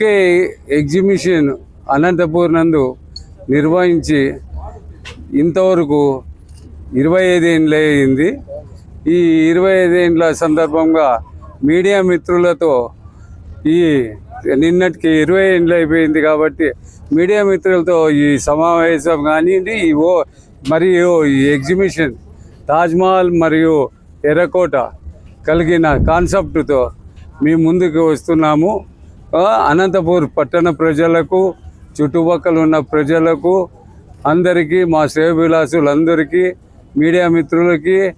FK exhibition Anantapur నందు నిర్వహించి ఇంతవరకు ఇరవై ఐదేళ్ళు అయింది ఈ ఇరవై ఐదేండ్ల సందర్భంగా మీడియా మిత్రులతో ఈ నిన్నటికి ఇరవై ఏళ్ళు అయిపోయింది కాబట్టి మీడియా మిత్రులతో ఈ సమావేశం కానివ్వండి ఓ మరియు ఈ ఎగ్జిబిషన్ తాజ్మహల్ మరియు ఎర్రకోట కలిగిన కాన్సెప్ట్తో మీ ముందుకు వస్తున్నాము. అనంతపూర్ పట్టణ ప్రజలకు చుట్టుపక్కల ఉన్న ప్రజలకు అందరికీ మా శ్రేయభిలాసులందరికీ మీడియా మిత్రులకి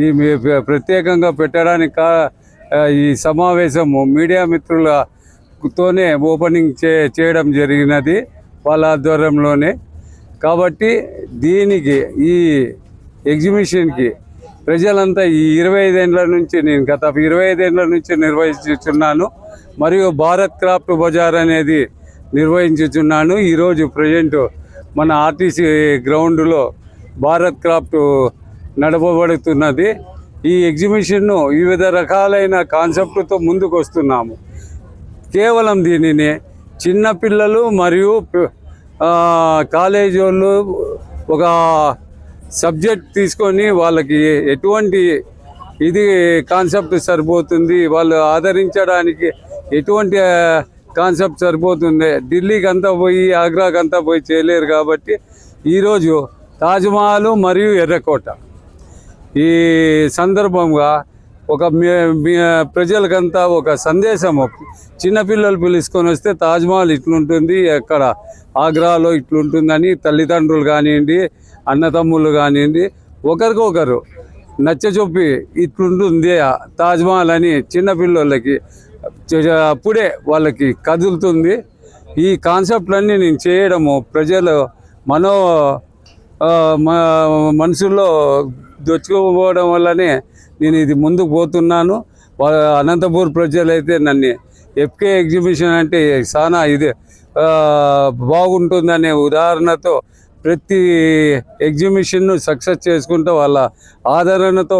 ఈ మీ- ప్రత్యేకంగా పెట్టడానికి కా- ఈ సమావేశము మీడియా మిత్రులతోనే ఓపెనింగ్ చే చేయడం జరిగినది వాళ్ళ ఆధ్వర్యంలోనే. కాబట్టి దీనికి ఈ ఎగ్జిబిషన్కి ప్రజలంతా ఈ ఇరవై ఐదేళ్ళ నుంచి నేను గత ఇరవై ఐదేళ్ళ నుంచి నిర్వహించుచున్నాను. మరియు భారత్ క్రాఫ్ట్ బజార్ అనేది నిర్వహించుచున్నాను. ఈరోజు ప్రజెంట్ మన ఆర్టీసీ గ్రౌండ్లో భారత్ క్రాఫ్ట్ నడపబడుతున్నది. ఈ ఎగ్జిబిషన్ను వివిధ రకాలైన కాన్సెప్ట్తో ముందుకు వస్తున్నాము కేవలం దీనిని చిన్నపిల్లలు మరియు కాలేజీ వాళ్ళు ఒక సబ్జెక్ట్ తీసుకొని వాళ్ళకి ఎటువంటి ఇది కాన్సెప్ట్ సరిపోతుంది వాళ్ళు ఆదరించడానికి ఎటువంటి కాన్సెప్ట్ సరిపోతుంది. ఢిల్లీకి అంతా పోయి ఆగ్రాకి అంతా పోయి చేయలేరు కాబట్టి ఈరోజు తాజ్మహల్ మరియు ఎర్రకోట. ఈ సందర్భంగా ఒక మీ ప్రజలకంతా ఒక సందేశం. చిన్నపిల్లలు పిలుచుకొని వస్తే తాజ్మహల్ ఇట్లుంటుంది అక్కడ ఆగ్రాలో ఇట్లుంటుందని తల్లిదండ్రులు కానివ్వండి అన్నతమ్ముళ్ళు కానివ్వండి ఒకరికొకరు నచ్చచొప్పి ఇట్లుంటుంది తాజ్మహల్ అని చిన్నపిల్లలకి అప్పుడే వాళ్ళకి కదులుతుంది. ఈ కాన్సెప్ట్లన్నీ నేను చేయడము ప్రజలు మనో మా మనసులో దొచ్చుకోపోవడం వల్లనే నేను ఇది ముందుకు పోతున్నాను. అనంతపూర్ ప్రజలైతే నన్ను ఎఫ్కే ఎగ్జిబిషన్ అంటే చాలా ఇది బాగుంటుందనే ఉదాహరణతో ప్రతి ఎగ్జిబిషన్ను సక్సెస్ చేసుకుంటూ వాళ్ళ ఆదరణతో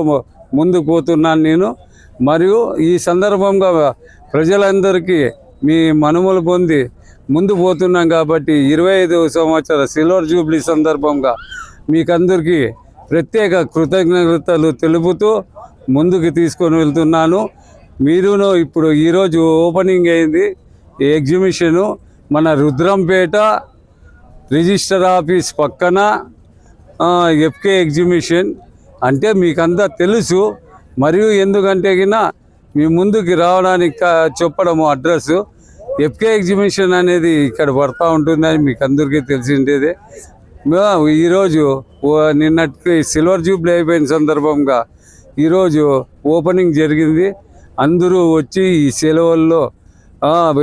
ముందుకు పోతున్నాను నేను. మరియు ఈ సందర్భంగా ప్రజలందరికీ మీ మనుమలు పొంది ముందు పోతున్నాం కాబట్టి ఇరవై ఐదు సంవత్సర సిల్వర్ జూబ్లీ సందర్భంగా మీకందరికీ ప్రత్యేక కృతజ్ఞతలు తెలుపుతూ ముందుకు తీసుకొని వెళ్తున్నాను. మీరును ఇప్పుడు ఈరోజు ఓపెనింగ్ అయింది. ఈ ఎగ్జిబిషను మన రుద్రంపేట రిజిస్టర్ ఆఫీస్ పక్కన ఎఫ్కే ఎగ్జిబిషన్. అంటే మీకంతా తెలుసు. మరియు ఎందుకంటే మీ ముందుకి రావడానికి చెప్పడము అడ్రస్ ఎఫ్కే ఎగ్జిబిషన్ అనేది ఇక్కడ పడతా ఉంటుందని మీకు అందరికీ తెలిసిండేదే. ఈరోజు నిన్నటి సిల్వర్ జూబ్లీ అయిపోయిన సందర్భంగా ఈరోజు ఓపెనింగ్ జరిగింది. అందరూ వచ్చి ఈ సెలవుల్లో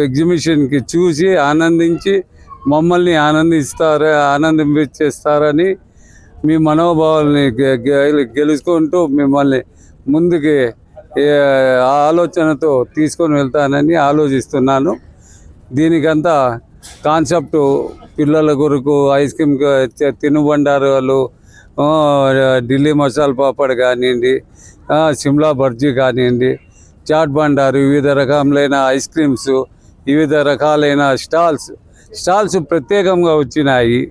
ఎగ్జిబిషన్కి చూసి ఆనందించి మమ్మల్ని ఆనందిస్తారు ఆనందించేస్తారని మీ మనోభావాల్ని గె- గెలుచుకుంటూ మిమ్మల్ని ముందుకి ఆలోచనతో తీసుకొని వెళ్తానని ఆలోచిస్తున్నాను. దీనికంతా కాన్సెప్ట్ పిల్లల కొరకు ఐస్ క్రీమ్ తినుబండారాలు ఢిల్లీ మసాలా పాపడ్ కానివ్వండి సిమ్లా బర్జీ కానివ్వండి చాట్ బండారు వివిధ రకములైన ఐస్ క్రీమ్స్ వివిధ రకాలైన స్టాల్స్. స్టాల్స్ ప్రత్యేకంగా వచ్చినాయి.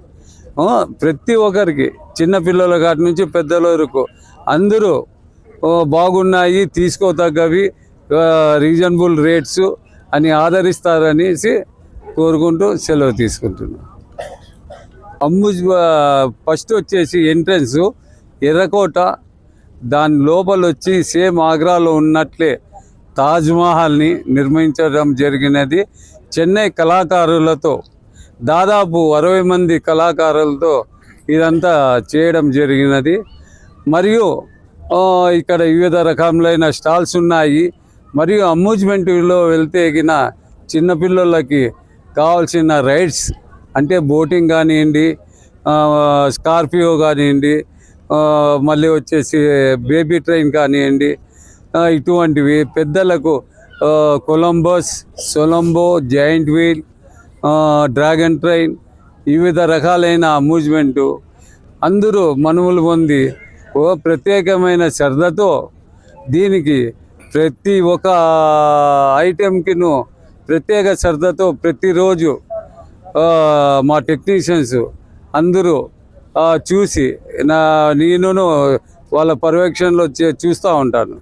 ప్రతి ఒక్కరికి చిన్నపిల్లల కాటి నుంచి పెద్దల వరకు అందరూ బాగున్నాయి తీసుకోతగ్గవి రీజనబుల్ రేట్స్ అని ఆదరిస్తారనేసి కోరుకుంటూ సెలవు తీసుకుంటున్నాను అంబుజ్ ఫస్ట్ వచ్చేసి ఎంట్రన్స్ ఎర్రకోట దాని లోపల వచ్చి సేమ్ ఆగ్రాలో ఉన్నట్లే తాజ్మహల్ని నిర్మించడం జరిగినది. చెన్నై కళాకారులతో దాదాపు అరవై మంది కళాకారులతో ఇదంతా చేయడం జరిగినది. మరియు ఇక్కడ వివిధ రకములైన స్టాల్స్ ఉన్నాయి. మరియు అమ్యూజ్మెంట్లో వెళ్తే గిన చిన్నపిల్లలకి కావాల్సిన రైడ్స్ అంటే బోటింగ్ కానివ్వండి స్కార్పియో కానివ్వండి మళ్ళీ వచ్చేసి బేబీ ట్రైన్ కానివ్వండి ఇటువంటివి పెద్దలకు కొలంబస్ సొలంబో జాయింట్ వీల్ డ్రాగన్ ట్రైన్ వివిధ రకాలైన అమ్యూజ్మెంటు అందరూ మనువులు పొంది ఓ ప్రత్యేకమైన శ్రద్ధతో దీనికి ప్రతి ఒక్క ఐటెంకిను ప్రత్యేక శ్రద్ధతో ప్రతిరోజు మా టెక్నీషియన్స్ అందరూ చూసి నా నేనును వాళ్ళ పర్యవేక్షణలో చూస్తూ ఉంటాను.